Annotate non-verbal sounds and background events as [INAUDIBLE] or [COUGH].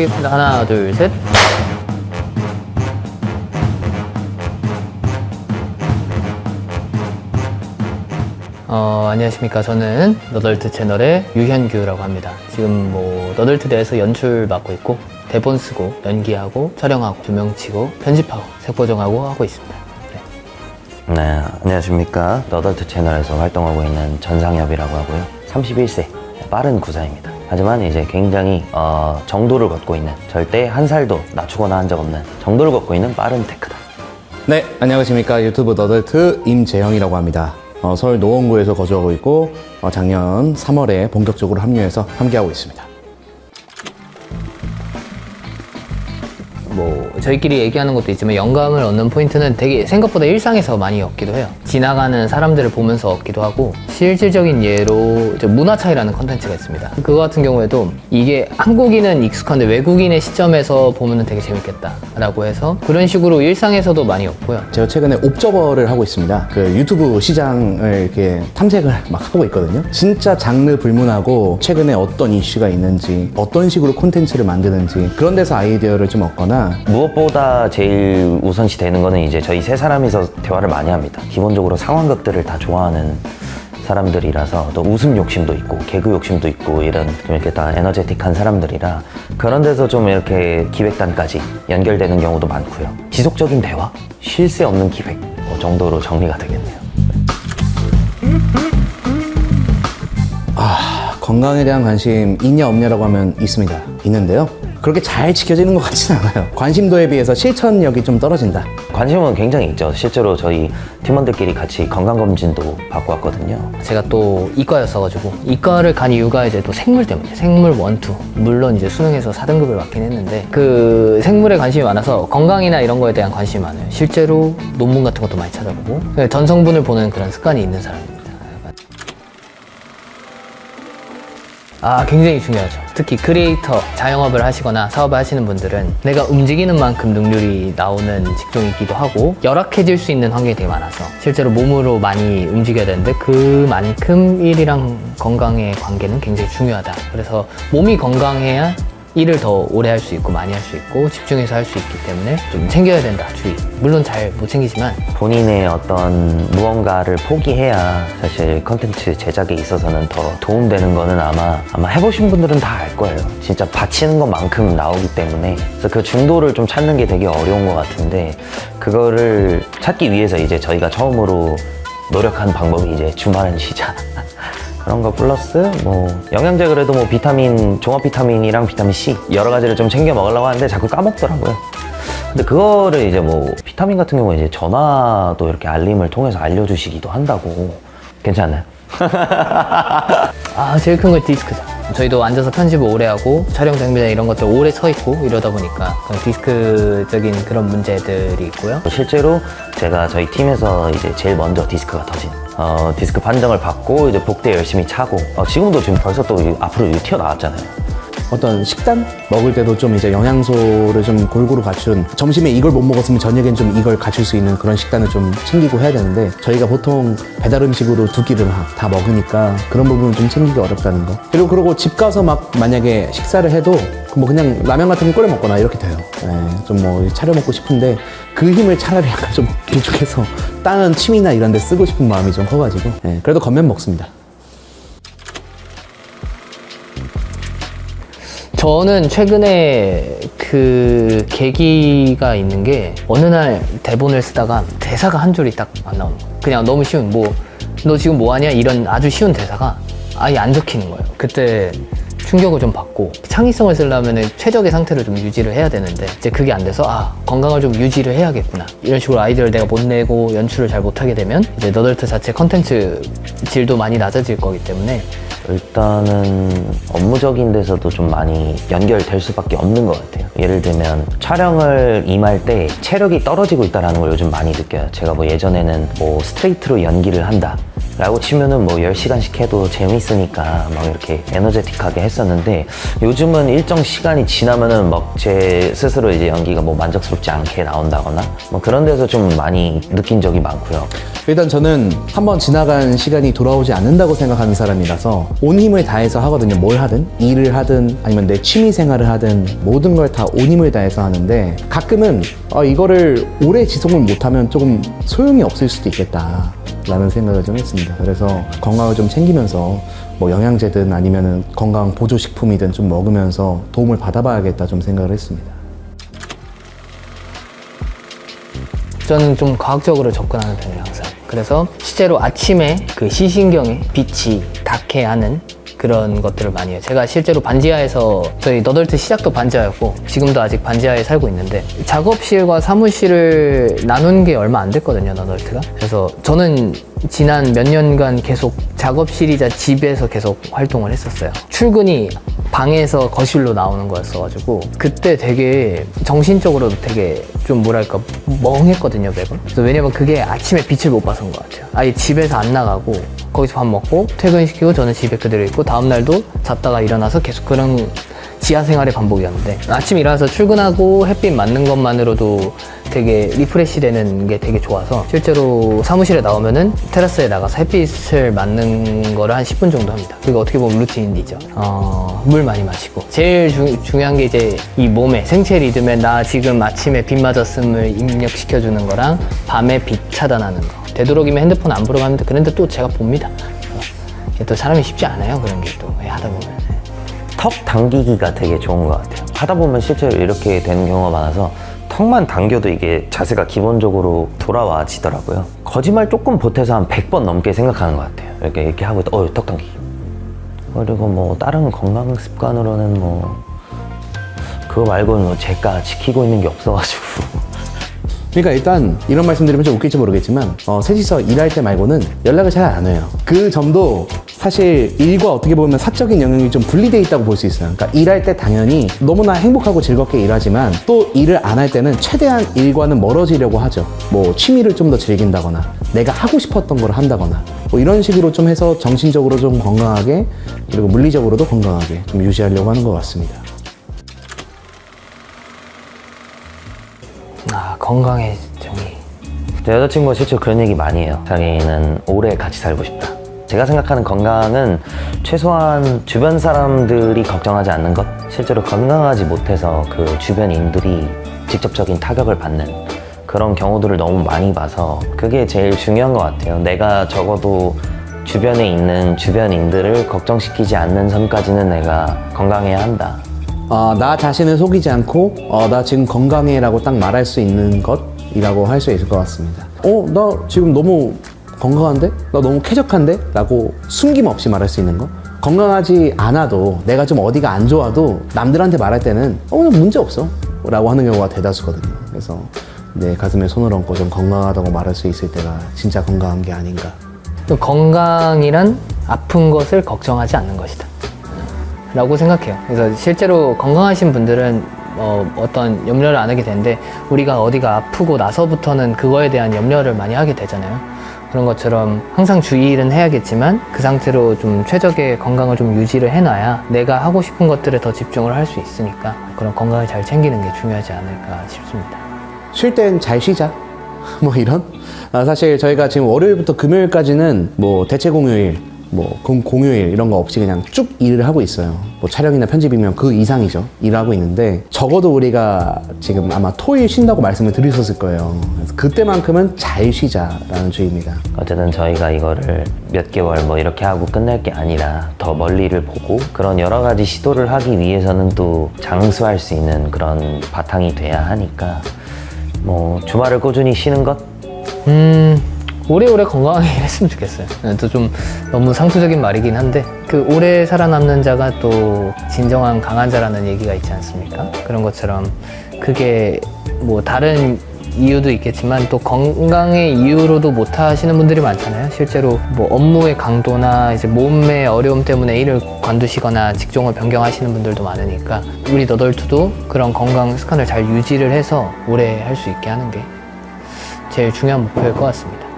부탁드리겠습니다. 하나, 둘, 셋. 어, 안녕하십니까. 저는 너덜트 채널의 유현규라고 합니다. 지금 뭐, 너덜트 내에서 연출 맡고 있고, 대본 쓰고, 연기하고, 촬영하고, 조명 치고, 편집하고, 색보정하고 하고 있습니다. 네. 네, 안녕하십니까. 너덜트 채널에서 활동하고 있는 전상엽이라고 하고요. 31세, 빠른 구사입니다. 하지만 이제 굉장히 어, 정도를 걷고 있는 절대 한 살도 낮추거나 한 적 없는 정도를 걷고 있는 빠른 테크다. 네, 안녕하십니까. 유튜브 너덜트 임재형이라고 합니다. 어, 서울 노원구에서 거주하고 있고 어, 작년 3월에 본격적으로 합류해서 함께하고 있습니다. 저희끼리 얘기하는 것도 있지만 영감을 얻는 포인트는 되게 생각보다 일상에서 많이 얻기도 해요. 지나가는 사람들을 보면서 얻기도 하고 실질적인 예로 문화 차이라는 컨텐츠가 있습니다. 그거 같은 경우에도 이게 한국인은 익숙한데 외국인의 시점에서 보면은 되게 재밌겠다라고 해서 그런 식으로 일상에서도 많이 얻고요. 제가 최근에 옵저버를 하고 있습니다. 그 유튜브 시장을 이렇게 탐색을 막 하고 있거든요. 진짜 장르 불문하고 최근에 어떤 이슈가 있는지, 어떤 식으로 콘텐츠를 만드는지 그런 데서 아이디어를 좀 얻거나 무엇 보다 제일 우선시 되는 거는 이제 저희 세 사람이서 대화를 많이 합니다. 기본적으로 상황극들을 다 좋아하는 사람들이라서 또 웃음 욕심도 있고 개그 욕심도 있고 이런 좀 이렇게 다 에너제틱한 사람들이라 그런 데서 좀 이렇게 기획단까지 연결되는 경우도 많고요. 지속적인 대화, 쉴 새 없는 기획 뭐 정도로 정리가 되겠네요. 건강에 대한 관심 있냐 없냐라고 하면 있습니다. 있는데요. 그렇게 잘 지켜지는 것 같지는 않아요. 관심도에 비해서 실천력이 좀 떨어진다. 관심은 굉장히 있죠. 실제로 저희 팀원들끼리 같이 건강검진도 받고 왔거든요. 제가 또 이과였어가지고 이과를 간 이유가 이제 또 생물 때문에 생물 원투 물론 이제 수능에서 4등급을 받긴 했는데 그 생물에 관심이 많아서 건강이나 이런 거에 대한 관심이 많아요 실제로 논문 같은 것도 많이 찾아보고 전성분을 보는 그런 습관이 있는 사람입니다 아 굉장히 중요하죠. 특히 크리에이터 자영업을 하시거나 사업을 하시는 분들은 내가 움직이는 만큼 능률이 나오는 직종이기도 하고 열악해질 수 있는 환경이 되게 많아서 실제로 몸으로 많이 움직여야 되는데 그만큼 일이랑 건강의 관계는 굉장히 중요하다. 그래서 몸이 건강해야 일을 더 오래 할 수 있고 많이 할 수 있고 집중해서 할 수 있기 때문에 좀 챙겨야 된다 주의 물론 잘 못 챙기지만 본인의 어떤 무언가를 포기해야 사실 컨텐츠 제작에 있어서는 더 도움되는 거는 아마 아마 해보신 분들은 다 알 거예요. 진짜 바치는 것만큼 나오기 때문에 그래서 그 중도를 좀 찾는 게 되게 어려운 것 같은데 그거를 찾기 위해서 이제 저희가 처음으로 노력한 방법이 이제 주말은 쉬자. [LAUGHS] 그런 거 플러스 뭐 영양제 그래도 뭐 비타민 종합 비타민이랑 비타민 C 여러 가지를 좀 챙겨 먹으려고 하는데 자꾸 까먹더라고요. 근데 그거를 이제 뭐 비타민 같은 경우에 이제 전화도 이렇게 알림을 통해서 알려주시기도 한다고 괜찮나요? [LAUGHS] 아 제일 큰 건 디스크죠. 저희도 앉아서 편집을 오래 하고 촬영 장비나 이런 것들 오래 서 있고 이러다 보니까 디스크적인 그런 문제들이 있고요. 실제로 제가 저희 팀에서 이제 제일 먼저 디스크가 터진 어, 디스크 판정을 받고 이제 복대 열심히 차고 어, 지금도 지금 벌써 또 이- 앞으로 이거 튀어나왔잖아요. 어떤 식단? 먹을 때도 좀 이제 영양소를 좀 골고루 갖춘 점심에 이걸 못 먹었으면 저녁엔 좀 이걸 갖출 수 있는 그런 식단을 좀 챙기고 해야 되는데 저희가 보통 배달 음식으로 두 끼를 막다 먹으니까 그런 부분은 좀 챙기기 어렵다는 거. 그리고 그러고 집 가서 막 만약에 식사를 해도 뭐 그냥 라면 같은 거 끓여 먹거나 이렇게 돼요. 예, 좀뭐 차려 먹고 싶은데 그 힘을 차라리 [LAUGHS] 약간 좀 길쭉해서 [LAUGHS] 다른 취미나 이런 데 쓰고 싶은 마음이 좀 커가지고 예, 그래도 겉면 먹습니다 저는 최근에 그 계기가 있는 게 어느 날 대본을 쓰다가 대사가 한 줄이 딱 안 나오는 거예요. 그냥 너무 쉬운 뭐 너 지금 뭐 하냐 이런 아주 쉬운 대사가 아예 안 적히는 거예요. 그때 충격을 좀 받고 창의성을 쓰려면 최적의 상태를 좀 유지를 해야 되는데 이제 그게 안 돼서 아 건강을 좀 유지를 해야겠구나 이런 식으로 아이디어를 내가 못 내고 연출을 잘 못하게 되면 이제 너덜트 자체 컨텐츠 질도 많이 낮아질 거기 때문에 일단은 업무적인 데서도 좀 많이 연결될 수밖에 없는 것 같아요. 예를 들면 촬영을 임할 때 체력이 떨어지고 있다는 걸 요즘 많이 느껴요. 제가 뭐 예전에는 뭐 스트레이트로 연기를 한다. 라고 치면은 뭐 10시간씩 해도 재밌으니까 막 이렇게 에너제틱하게 했었는데 요즘은 일정 시간이 지나면은 막 제 스스로 이제 연기가 뭐 만족스럽지 않게 나온다거나 뭐 그런 데서 좀 많이 느낀 적이 많고요. 일단 저는 한번 지나간 시간이 돌아오지 않는다고 생각하는 사람이라서 온 힘을 다해서 하거든요. 뭘 하든 일을 하든 아니면 내 취미 생활을 하든 모든 걸 다 온 힘을 다해서 하는데 가끔은 어, 이거를 오래 지속을 못하면 조금 소용이 없을 수도 있겠다. 라는 생각을 좀 했습니다. 그래서 건강을 좀 챙기면서 뭐 영양제든 아니면은 건강 보조식품이든 좀 먹으면서 도움을 받아봐야겠다 좀 생각을 했습니다. 저는 좀 과학적으로 접근하는 편이에요 항상 그래서 실제로 아침에 그 시신경에 빛이 닿게 하는 그런 것들을 많이 해요. 제가 실제로 반지하에서 저희 너덜트 시작도 반지하였고 지금도 아직 반지하에 살고 있는데 작업실과 사무실을 나눈 게 얼마 안 됐거든요 너덜트가. 그래서 저는 지난 몇 년간 계속 작업실이자 집에서 계속 활동을 했었어요. 출근이 방에서 거실로 나오는 거였어가지고 그때 되게 정신적으로도 되게 좀 뭐랄까 멍했거든요 매번. 그래서 왜냐면 그게 아침에 빛을 못 봐서인 것 같아요. 아예 집에서 안 나가고 거기서 밥 먹고 퇴근시키고 저는 집에 그대로 있고 다음날도 잤다가 일어나서 계속 그런 지하 생활의 반복이었는데 아침 일어나서 출근하고 햇빛 맞는 것만으로도 되게 리프레시 되는 게 되게 좋아서 실제로 사무실에 나오면은 테라스에 나가서 햇빛을 맞는 거를 한 10분 정도 합니다. 그게 어떻게 보면 루틴이죠. 어, 물 많이 마시고. 제일 주- 중요한 게 이제 이 몸에 생체 리듬에 나 지금 아침에 빛 맞았음을 입력시켜주는 거랑 밤에 빛 차단하는 거. 되도록이면 핸드폰 안 보러 가는데 그런데 또 제가 봅니다. 어, 또 사람이 쉽지 않아요. 그런 게 또 하다 보면. 턱 당기기가 되게 좋은 것 같아요. 하다 보면 실제로 이렇게 되는 경우가 많아서 턱만 당겨도 이게 자세가 기본적으로 돌아와지더라고요. 거짓말 조금 보태서 한 100번 넘게 생각하는 것 같아요. 이렇게 이렇게 하고. 어, 턱 당기기. 그리고 뭐 다른 건강 습관으로는 뭐 그거 말고는 뭐 제가 지키고 있는 게 없어가지고 그러니까 일단 이런 말씀드리면 좀 웃길지 모르겠지만 어, 셋이서 일할 때 말고는 연락을 잘 안 해요. 그 점도 사실 일과 어떻게 보면 사적인 영역이 좀 분리돼 있다고 볼 수 있어요. 그러니까 일할 때 당연히 너무나 행복하고 즐겁게 일하지만 또 일을 안 할 때는 최대한 일과는 멀어지려고 하죠. 뭐 취미를 좀 더 즐긴다거나 내가 하고 싶었던 걸 한다거나 뭐 이런 식으로 좀 해서 정신적으로 좀 건강하게 그리고 물리적으로도 건강하게 좀 유지하려고 하는 것 같습니다. 건강의 정의. 제 여자친구가 실제로 그런 얘기 많이 해요. 자기는 오래 같이 살고 싶다. 제가 생각하는 건강은 최소한 주변 사람들이 걱정하지 않는 것, 실제로 건강하지 못해서 그 주변인들이 직접적인 타격을 받는 그런 경우들을 너무 많이 봐서 그게 제일 중요한 것 같아요. 내가 적어도 주변에 있는 주변인들을 걱정시키지 않는 선까지는 내가 건강해야 한다. 어, 나 자신을 속이지 않고 어, 나 지금 건강해라고 딱 말할 수 있는 것이라고 할 수 있을 것 같습니다. 어, 나 지금 너무 건강한데? 나 너무 쾌적한데? 라고 숨김없이 말할 수 있는 거? 건강하지 않아도 내가 좀 어디가 안 좋아도 남들한테 말할 때는 어, 문제 없어. 라고 하는 경우가 대다수거든요. 그래서 내 가슴에 손을 얹고 좀 건강하다고 말할 수 있을 때가 진짜 건강한 게 아닌가. 또 건강이란 아픈 것을 걱정하지 않는 것이다. 라고 생각해요. 그래서 실제로 건강하신 분들은 어, 어떤 염려를 안 하게 되는데 우리가 어디가 아프고 나서부터는 그거에 대한 염려를 많이 하게 되잖아요. 그런 것처럼 항상 주의는 해야겠지만 그 상태로 좀 최적의 건강을 좀 유지를 해놔야 내가 하고 싶은 것들에 더 집중을 할 수 있으니까 그런 건강을 잘 챙기는 게 중요하지 않을까 싶습니다. 쉴 땐 잘 쉬자. [LAUGHS] 뭐 이런? 아, 사실 저희가 지금 월요일부터 금요일까지는 뭐 대체 공휴일, 뭐 공, 공휴일 이런 거 없이 그냥 쭉 일을 하고 있어요. 뭐 촬영이나 편집이면 그 이상이죠. 일하고 있는데 적어도 우리가 지금 아마 토일 쉰다고 말씀을 드렸었을 거예요. 그래서 그때만큼은 잘 쉬자라는 주의입니다. 어쨌든 저희가 이거를 몇 개월 뭐 이렇게 하고 끝낼 게 아니라 더 멀리를 보고 그런 여러 가지 시도를 하기 위해서는 또 장수할 수 있는 그런 바탕이 돼야 하니까 뭐 주말을 꾸준히 쉬는 것 음, 오래오래 건강하게 [LAUGHS] 일했으면 좋겠어요. 네, 또좀 너무 상투적인 말이긴 한데, 그 오래 살아남는 자가 또 진정한 강한 자라는 얘기가 있지 않습니까? 그런 것처럼 그게 뭐 다른 이유도 있겠지만 또 건강의 이유로도 못 하시는 분들이 많잖아요. 실제로 뭐 업무의 강도나 이제 몸의 어려움 때문에 일을 관두시거나 직종을 변경하시는 분들도 많으니까 우리 너덜투도 그런 건강 습관을 잘 유지를 해서 오래 할 수 있게 하는 게 제일 중요한 목표일 것 같습니다.